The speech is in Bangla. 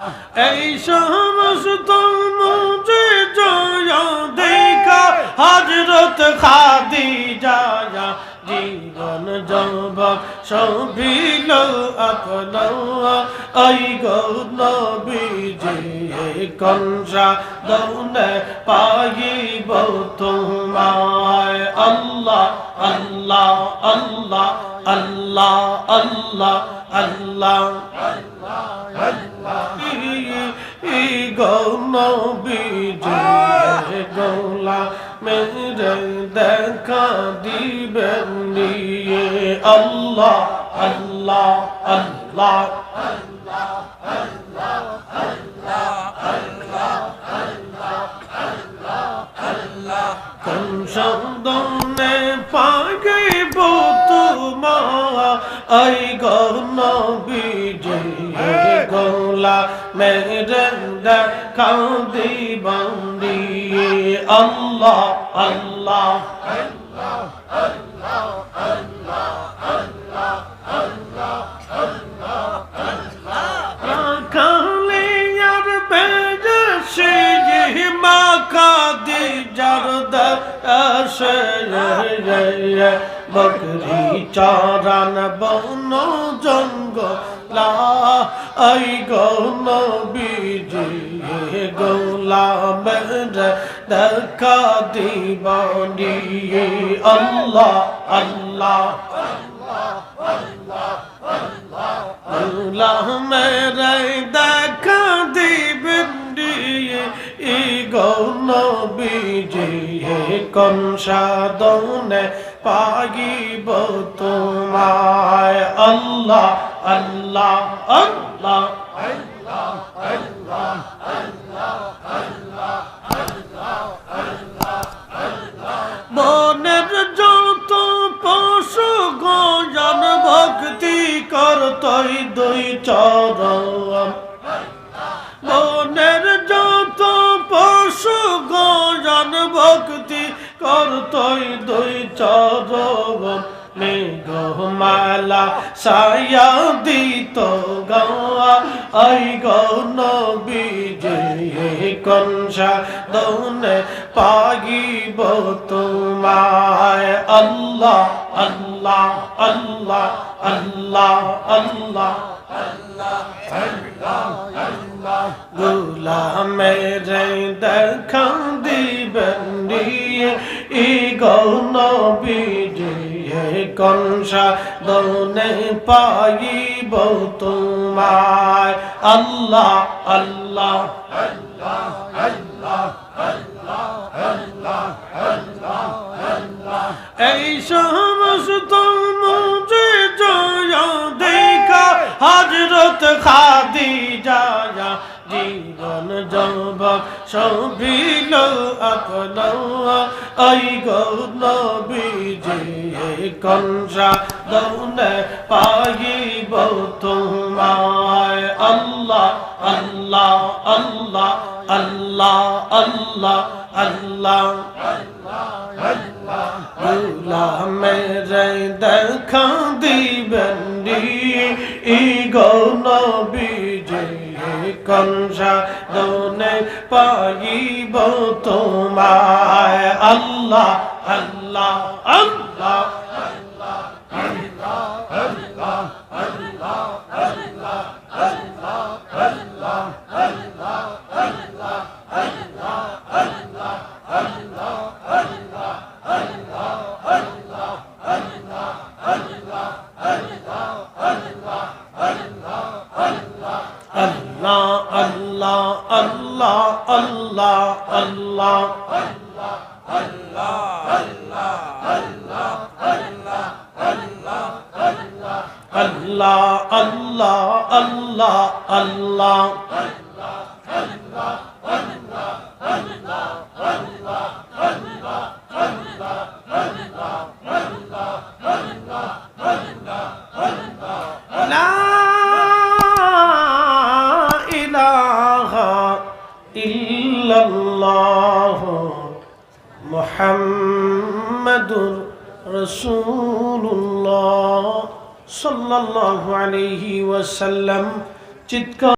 এই সমস্ত মুজে জয়া দেখা হজরত খাদি যায়া জীবন যৌবক সবিল আপনা আই গো নবীজি কনসা দৌনে পাইব তোমায়। আল্লাহ আল্লাহ আল্লাহ আল্লাহ আল্লাহ। আল্লাহ। গৌনবীজে গৌলা মেরে দেখা দিবেন নিয়ে। আল্লাহ আল্লাহ আল্লাহ। ওই গৌন বিজয় গোলা মেরেন্দা কাউদি বন্দি আল্লাহ আল্লাহ আল্লাহ আল্লাহ আল্লাহ আল্লাহ আল্লাহ Yeah. বকরি চারান বন জঙ্গলা আই গৌন বিজি গৌলা মেরে দেখা দিবানি আল্লাহ আল্লাহ আল্লাহ মেরে কোন সাধনে পাগিব তোমায়। আল্লাহ আল্লাহ আল্লাহ মনের যত পশু ভক্তি করতই দুই চরণ। করতই দুই চরণ মেঘমালা সায়া দিত গাওয়া। আই গৌন বিজয়ে কনসা দৌনে পাগিব তোমায়। আল্লাহ আল্লাহ আল্লাহ আল্লাহ আল্লাহ। গোলামের দেখা দিবেন দিয়ে ই গৌন বিজয়ে কনসা দৌনে পাইব তোমায়? আল্লাহ আল্লাহ এই সমস্ত মুজে জয়া দেখা, হজরত খাদি যায়া জীবন যৌবক সবিল আপনা আই গৌন বিজে কনসা দৌনে পাইব তোমায়। আল্লাহ আল্লাহ আল্লাহ আল্লাহ আল্লাহ আল্লাহ মেরে দেখা দিবেন ই বিজয় কনসা দৌনে পাইব তোমায়। আল্লাহ আল্লাহ আল্লাহ। আল্লাহ আল্লাহ আল্লাহ। محمد رسول الله সাল্লাল্লাহু আলাইহি ওয়াসাল্লাম চিৎকার